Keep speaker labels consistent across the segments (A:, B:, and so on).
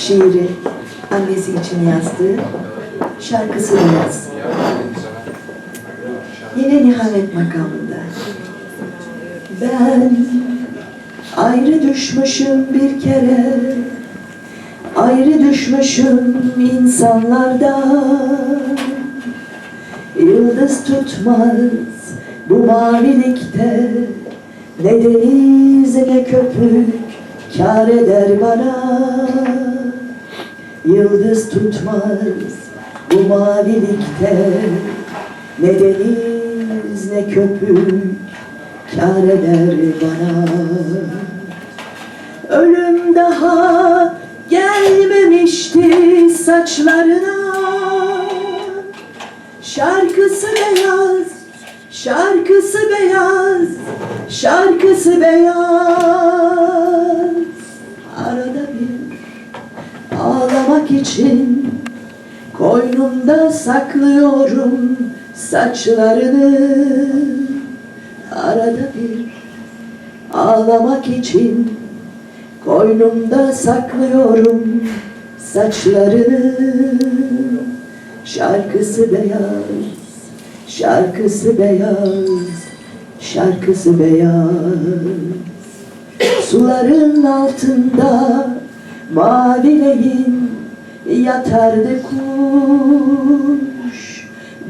A: şiiri annesi için yazdığı şarkısı da yaz. Yine Nihanet makamında. Ben ayrı düşmüşüm bir kere Ayrı düşmüşüm insanlardan Yıldız tutmaz bu mavilikte Ne deniz ne köpük kar eder bana Yıldız tutmaz bu mavilikte. Ne deniz ne köpük kar eder bana. Ölüm daha gelmemişti saçlarına. Şarkısı beyaz, şarkısı beyaz, şarkısı beyaz için Koynumda saklıyorum saçlarını. Arada bir ağlamak için Koynumda saklıyorum saçlarını. Şarkısı beyaz, şarkısı beyaz, şarkısı beyaz. Suların altında mavileyin yatardı kuş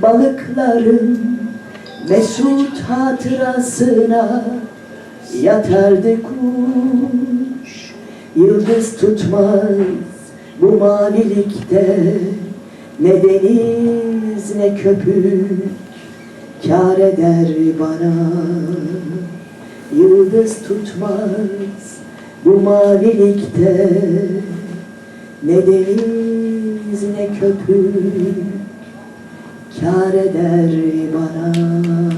A: Balıkların mesut hatırasına. Yatardı kuş Yıldız tutmaz bu mavilikte Ne deniz ne köpük kar eder bana. Yıldız tutmaz bu mavilikte Ne deniz ne köpük kar eder bana